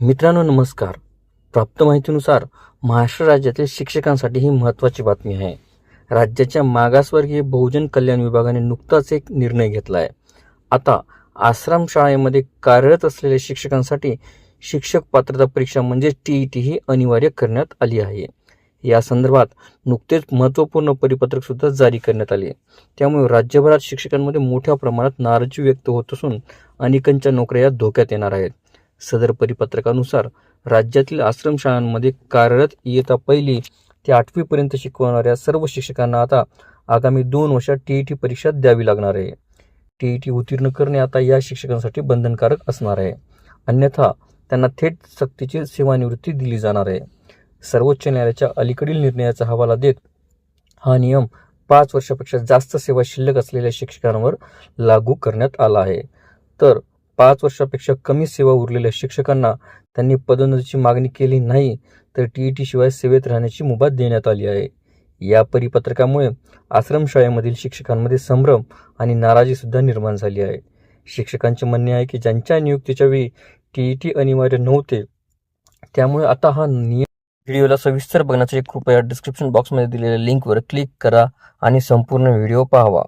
मित्रांनो नमस्कार. प्राप्त माहितीनुसार महाराष्ट्र राज्यातील शिक्षकांसाठी ही महत्त्वाची बातमी आहे. राज्याच्या मागासवर्गीय बहुजन कल्याण विभागाने नुकताच एक निर्णय घेतला आहे आता आश्रम शाळेमध्ये कार्यरत असलेल्या शिक्षकांसाठी शिक्षक पात्रता परीक्षा म्हणजे टी ई टी ही अनिवार्य करण्यात आली आहे. या संदर्भात नुकतेच महत्त्वपूर्ण परिपत्रक सुद्धा जारी करण्यात आले त्यामुळे राज्यभरात शिक्षकांमध्ये मोठ्या प्रमाणात नाराजी व्यक्त होत असून अनेकांच्या नोकऱ्या धोक्यात येणार आहेत. सदर परिपत्रकानुसार राज्यातील आश्रमशाळांमध्ये कार्यरत इयत्ता पहिली ते आठवीपर्यंत शिकवणाऱ्या सर्व शिक्षकांना आता आगामी दोन वर्षात टी ई टी परीक्षा द्यावी लागणार आहे. टी ई टी उत्तीर्ण करणे आता या शिक्षकांसाठी बंधनकारक असणार आहे. अन्यथा त्यांना थेट सक्तीची सेवानिवृत्ती दिली जाणार आहे. सर्वोच्च न्यायालयाच्या अलीकडील निर्णयाचा हवाला देत हा नियम पाच वर्षापेक्षा जास्त सेवा शिल्लक असलेल्या शिक्षकांवर लागू करण्यात आला आहे. तर पाच वर्षापेक्षा कमी सेवा उरलेल्या शिक्षकांना त्यांनी पदोन्नतीची मागणी केली नाही तर टी ई टी शिवाय सेवेत राहण्याची मुभा देण्यात आली आहे. या परिपत्रकामुळे आश्रमशाळेमधील शिक्षकांमध्ये संभ्रम आणि नाराजीसुद्धा निर्माण झाली आहे. शिक्षकांचे म्हणणे आहे की ज्यांच्या नियुक्तीच्या वेळी टी ई टी अनिवार्य नव्हते त्यामुळे आता हा नियम व्हिडिओला सविस्तर बघण्यासाठी कृपया डिस्क्रिप्शन बॉक्समध्ये दिलेल्या लिंकवर क्लिक करा आणि संपूर्ण व्हिडिओ पाहावा